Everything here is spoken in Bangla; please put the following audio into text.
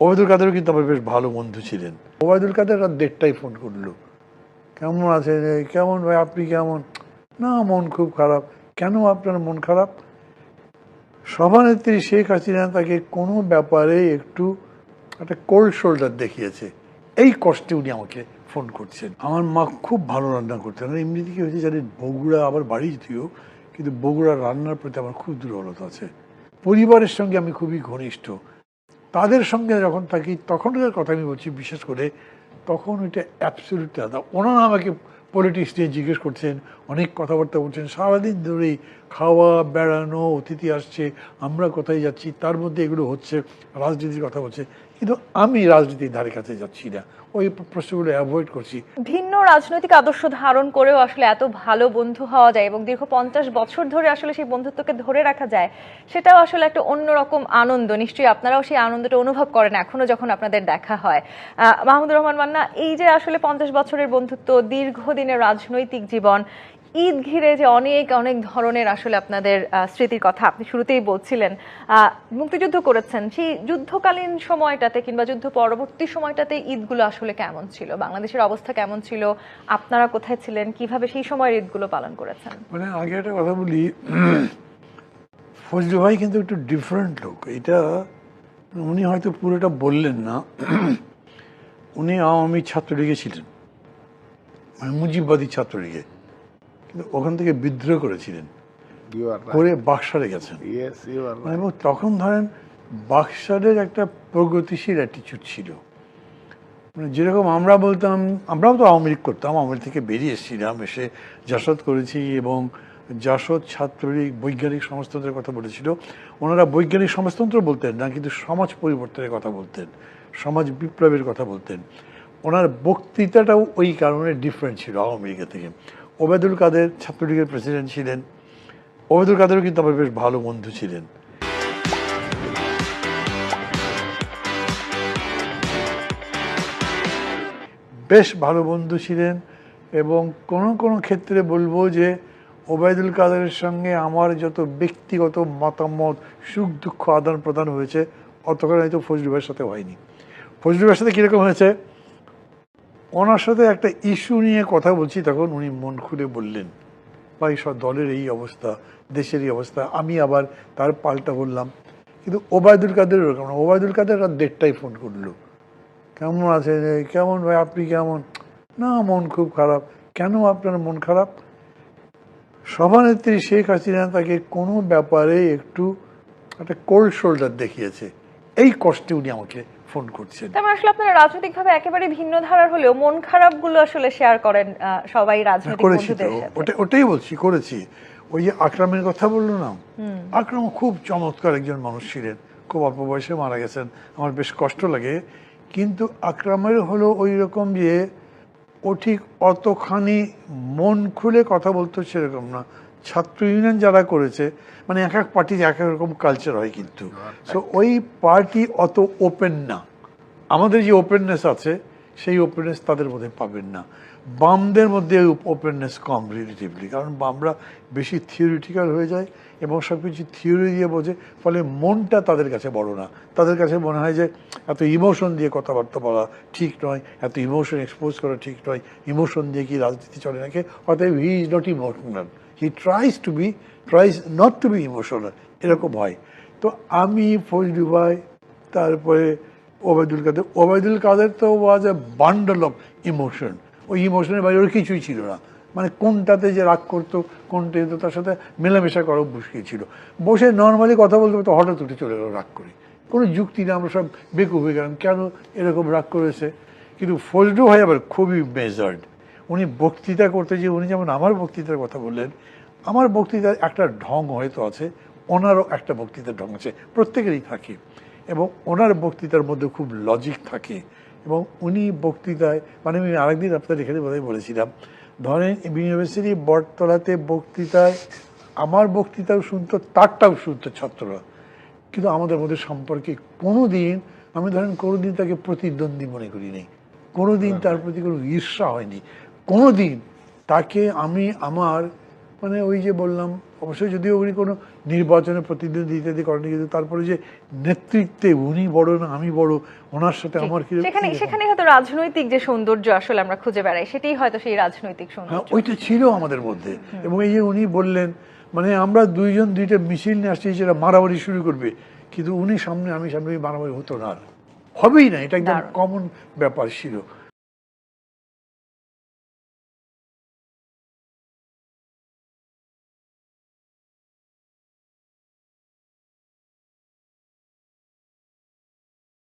ওবায়দুল কাদেরও কিন্তু আমার বেশ ভালো বন্ধু ছিলেন। ওবায়দুল কাদের রাত দেড়টায় ফোন করল। কেমন আছে কেমন ভাই? আপনি কেমন? না, মন খুব খারাপ। কেন আপনার মন খারাপ? সভানেত্রী শেখ হাসিনা তাকে কোনো ব্যাপারে একটু একটা কোল্ড শোল্ডার দেখিয়েছে। এই কষ্টে উনি আমাকে ফোন করছেন। আমার মা খুব ভালো রান্না করতেন। আর এমনি দিকে হয়েছে জানেন, বগুড়া আবার বাড়ি যদিও, কিন্তু বগুড়া রান্নার প্রতি আমার খুব দুর্বলতা আছে। পরিবারের সঙ্গে আমি খুবই ঘনিষ্ঠ। তাদের সঙ্গে যখন থাকি তখনকার কথা আমি বলছি, বিশেষ করে তখন ওইটা অ্যাবসলিউট আলাদা। ওনারা আমাকে পলিটিক্স নিয়ে জিজ্ঞেস করছেন, অনেক কথাবার্তা বলছেন, সারাদিন ধরেই খাওয়া, বেড়ানো, অতিথি আসছে, আমরা কোথায় যাচ্ছি, তার মধ্যে এগুলো হচ্ছে, রাজনীতির কথা বলছে। কিন্তু আমি রাজনীতির ধারে কাছে যাচ্ছি না। ওই প্রশ্নগুলো অ্যাভয়েড করছি। ভিন্ন রাজনৈতিক আদর্শ ধারণ করেও আসলে এত ভালো বন্ধু হওয়া যায় এবং দীর্ঘ পঞ্চাশ বছর ধরে আসলে সেই বন্ধুত্বকে ধরে রাখা যায়, সেটাও আসলে একটা অন্যরকম আনন্দ। নিশ্চয়ই আপনারাও সেই আনন্দটা অনুভব করেন এখনও যখন আপনাদের দেখা হয়। মাহমুদুর রহমান মান্না, এই যে আসলে পঞ্চাশ বছরের বন্ধুত্ব, দীর্ঘদিনের রাজনৈতিক জীবন ঈদ ঘিরে যে অনেক অনেক ধরনের আসলে আপনাদের স্মৃতির কথা আপনি শুরুতেই বলছিলেন মুক্তিযুদ্ধ করেছেন। সেই যুদ্ধকালীন সময়টাতে কিংবা যুদ্ধ পরবর্তী সময়টাতে ঈদগুলো আসলে কেমন ছিল? বাংলাদেশের অবস্থা কেমন ছিল? আপনারা কোথায় ছিলেন? কীভাবে সেই সময়ের ঈদগুলো পালন করেছেন? মানে আগে একটা কথা বলি, ফজলু ভাই কিন্তু একটু ডিফারেন্ট লোক। এটা উনি হয়তো পুরোটা বললেন না। উনি আওয়ামী ছাত্রলীগে ছিলেন। মানে মুজিববাদী ছাত্রলীগে। কিন্তু ওখান থেকে বিদ্রোহ করেছিলেন. করে বাক্সারে গেছেন। মানে. এবং তখন ধরেন বাক্সারের একটা প্রগতিশীল অ্যাটিচিউড ছিল। মানে যেরকম আমরা বলতাম আমরাও তো আওয়ামী লীগ করতাম আওয়ামী লীগ থেকে বেরিয়ে এসেছিলাম এসে জাসদ করেছি এবং জাসদ ছাত্রলীগ বৈজ্ঞানিক সমাজতন্ত্রের কথা বলেছিল। ওনারা বৈজ্ঞানিক সমাজতন্ত্র বলতেন না কিন্তু সমাজ পরিবর্তনের কথা বলতেন সমাজ বিপ্লবের কথা বলতেন। ওনার বক্তৃতাটাও ওই কারণে ডিফারেন্ট ছিল আওয়ামী লীগের থেকে। ওবেদুল কাদের ছাত্রলীগের প্রেসিডেন্ট ছিলেন। ওবেদুল কাদেরও কিন্তু আমার বেশ ভালো বন্ধু ছিলেন। বেশ ভালো বন্ধু ছিলেন এবং কোনো কোনো ক্ষেত্রে বলব যে ওবায়দুল কাদেরের সঙ্গে আমার যত ব্যক্তিগত মতামত, সুখ, দুঃখ আদান প্রদান হয়েছে, অতখানি হয়তো ফজলু ভাইয়ের সাথে হয়নি। ফজলু ভাইয়ের সাথে কীরকম হয়েছে? ওনার সাথে একটা ইস্যু নিয়ে কথা বলছি, তখন উনি মন খুলে বললেন, ভাই সব দলের এই অবস্থা, দেশের এই অবস্থা, আমি আবার তার পাল্টা বললাম। কিন্তু ওবায়দুল কাদের ওরকম না, ওবায়দুল কাদের রাত দেড়টায় ফোন করল। কেমন আছে কেমন ভাই? আপনি কেমন? না, মন খুব খারাপ। কেন আপনার মন খারাপ? সভানেত্রী শেখ হাসিনা তাকে কোনো ব্যাপারে একটু একটা কোল্ড শোল্ডার দেখিয়েছে। এই কষ্টে উনি আমাকে ফোন করছেন। তার মানে আসলে আপনারা রাজনৈতিকভাবে একেবারে ভিন্ন ধারার হলেও মন খারাপগুলো আসলে শেয়ার করেন সবাই রাজনৈতিক বন্ধুদের সাথে। ওটাই বলছি করেছি। ওই যে আকরামের কথা বলল না? আকরাম খুব চমৎকার একজন মানুষ ছিলেন খুব অল্প বয়সে মারা গেছেন আমার বেশ কষ্ট লাগে। কিন্তু আকরামের হলো ওই রকম যে ও ঠিক অতখানি মন খুলে কথা বলতো সেরকম না। ছাত্র ইউনিয়ন যারা করেছে মানে এক এক পার্টির এক এক রকম কালচার হয় কিন্তু। সো ওই পার্টি অত ওপেন না। আমাদের যে ওপেননেস আছে সেই ওপেননেস তাদের মধ্যে পাবেন না। বামদের মধ্যে ওপেননেস কম রিলেটিভলি কারণ বামরা বেশি থিওরিটিক্যাল হয়ে যায় এবং সব কিছু থিওরি দিয়ে বোঝে ফলে মনটা তাদের কাছে বড় না। তাদের কাছে মনে হয় যে এত ইমোশন দিয়ে কথাবার্তা বলা ঠিক নয় এত ইমোশন এক্সপোজ করা ঠিক নয় ইমোশন দিয়ে কি রাজনীতি চলে নাকি? অতএব he is not emotional he tries to be tries not to be emotional এরকম হয়। তো আমি ফজলু ভাই তারপরে ওবায়দুল কাদের ওবায়দুল কাদের তো was a bundle of emotion ওই ইমোশনের বাইরে ওর কিছুই ছিল না। মানে কোনটাতে যে রাগ করতো, কোনটা তো তার সাথে মেলামেশা করা মুশকিল ছিল? বসে নর্মালি কথা বলতে বলতে হঠাৎ উঠে চলে গেল রাগ করে। কোনো যুক্তি না, আমরা সব বেকুব হয়ে গেলাম, কেন এরকম রাগ করেছে? কিন্তু ফজলু ভাই আবার খুবই মেজার্ড উনি বক্তৃতা করতে যে উনি যেমন আমার বক্তৃতার কথা বললেন আমার বক্তৃতার একটা ঢং হয়তো আছে ওনারও একটা বক্তৃতার ঢং আছে প্রত্যেকেরই থাকে এবং ওনার বক্তৃতার মধ্যে খুব লজিক থাকে এবং উনি বক্তৃতায় মানে আমি আরেকদিন আপনাদের এখানে বোধহয় বলেছিলাম ধরেন ইউনিভার্সিটি বটতলাতে বক্তৃতায় আমার বক্তৃতাও শুনতো তারটাও শুনতো ছাত্ররা। কিন্তু আমাদের মধ্যে সম্পর্কে কোনো দিন আমি ধরেন কোনো দিন তাকে প্রতিদ্বন্দ্বী মনে করি নেই কোনো দিন তার প্রতি কোনো ঈর্ষা হয়নি। কোনো দিন তাকে আমি আমার মানে ওই যে বললাম অবশ্যই যদিও উনি কোনো নির্বাচনে প্রতিদ্বন্দ্বিতা করেনি কিন্তু তারপরে যে নেতৃত্বে উনি বড় না আমি বড় ওনার সাথে আমার কি সেখানে সেখানে হয়তো রাজনৈতিক যে সৌন্দর্য আসলে আমরা খুঁজে বেড়াই সেটাই হয়তো সেই রাজনৈতিক হ্যাঁ সৌন্দর্য। ওইটা ছিল আমাদের মধ্যে। এবং এই যে উনি বললেন মানে আমরা দুইজন দুইটা মিছিল নিয়ে আসছি যেটা মারামারি শুরু করবে কিন্তু উনি সামনে আমি সামনে মারামারি হতো না হবেই না এটা একদম কমন ব্যাপার ছিল।